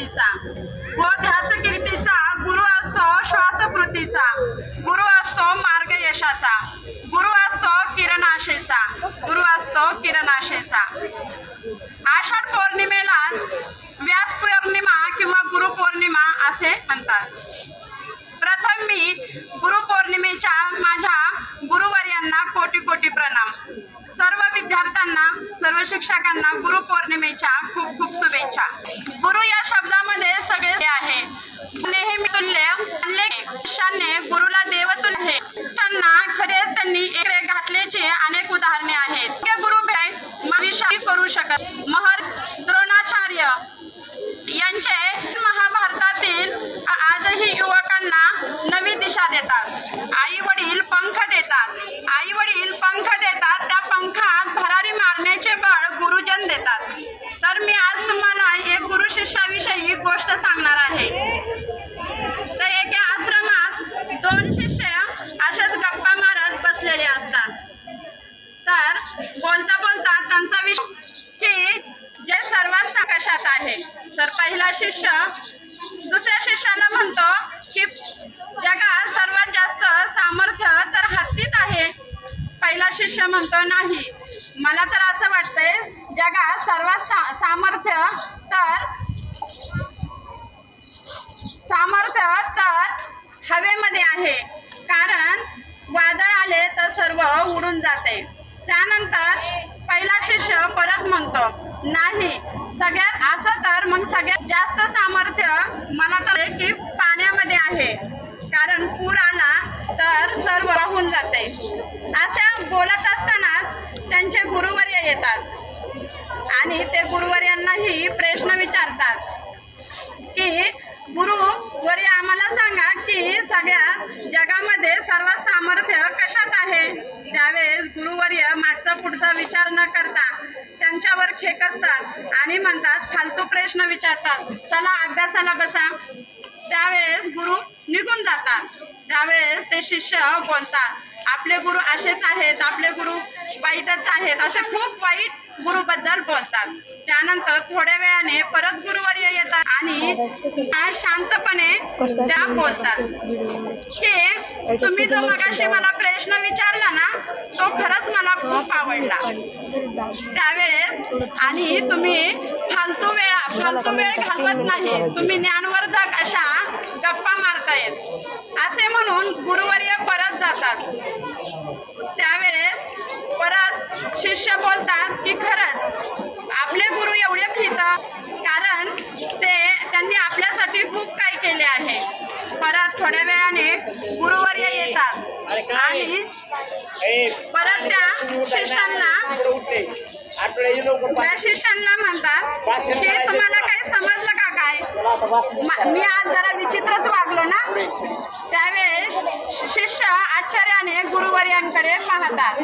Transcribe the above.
कृतीचा. व ध्यास कीर्तीचा गुरु असतो श्वासकृतीचा. गुरु असतो मार्ग यशाचा गुरु असतो किरणाशेचा. गुरु असतो किरणाशेचा. आषाढ पौर्णिमेला व्यास पौर्णिमा किंवा गुरु पौर्णिमा असे म्हणतात. प्रथम मी गुरु पौर्णिमेच्या माझ्या गुरुवर्यांना कोटी कोटी प्रणाम. सर्व विद्यार्थ्यांना सर्व शिक्षकांना गुरु पौर्णिमेच्या खूप खूप शुभेच्छा. गुरु या गुरुला देवतुल्य आहे. त्यांना खरे त्यांनी एक घातल्याचे अनेक उदाहरणे आहेत. गुरु भेट करू शकत महर द्रोणाचार्य यांचे महाभारतातील आजही युवकांना नवी दिशा देतात. आई वडील पंख देतात. आई वडील पंख देतात. त्या पंखात भरारी मारण्याचे बळ गुरुजन देतात. तर मी आज तुम्हाला एक गुरु शिष्याविषयी गोष्ट सांगणार आहे तर एका आश्रमात दोन शिष्य अशाच गप्पा मारत बसलेले असतात तर बोलता बोलता त्यांचा विषय की जे सर्वात संकटात आहे. तर पहिला शिष्य दुसऱ्या शिष्याला म्हणतो की जगात सर्वात जास्त सामर्थ्य तर हत्तीत आहे. पहिला शिष्य म्हणतो नाही. मला तर असं वाटतंय जगात सर्वात सा सामर्थ्य तर सामर्थ्य तर हवेमध्ये आहे. कारण वादळ आले तर सर्व उडून जाते. त्यानंतर पहिला शिष्य परत म्हणतो नाही सगळ्यात असं तर मग सगळ्यात जास्त सामर्थ्य मला तर आहे की पाण्यामध्ये आहे कारण पूर आला तर सर्व वाहून जाते. अशा बोलत असतानाच त्यांचे गुरुवर्य येतात आणि ते गुरुवर्यांनाही प्रश्न विचारतात की गुरु वरी आम्हाला सांगा की सगळ्या जगामध्ये सर्व सामर्थ्य कशात आहे? त्यावेळेस गुरुवर्य मागचा पुढचा विचार न करता त्यांच्यावर खेकसतात आणि म्हणतात फालतू प्रश्न विचारतात. चला अभ्यासाला बसा. त्यावेळेस गुरु निघून जातात. त्यावेळेस ते शिष्य बोलतात. आपले गुरु असेच आहेत आपले गुरु वाईटच आहेत. असे खूप वाईट गुरुबद्दल बोलतात. त्यानंतर थोड्या वेळाने परत गुरुवर्य येतात आणि शांतपणे त्या बोलतात. हे तुम्ही जो मगाशी मला प्रश्न विचारला ना तो खरंच मला खूप आवडला. त्यावेळेस आणि तुम्ही फालतू वेळा फालतू वेळ घालवत नाही. तुम्ही ज्ञानवर्धक अशा गप्पा मारतायत असे म्हणून गुरुवर्य परत जातात. त्यावेळेस परत शिष्य केले आहे. परत थोड्या वेळाने गुरुवर्य येतात. आणि परत त्या शिष्यांना त्या शिष्यांना म्हणतात की तुम्हाला काही समजलं का काय? म- मी आज जरा विचित्रच वागलो ना? त्यावेळेस शिष्य आश्चर्याने गुरुवर्यांकडे पाहतात.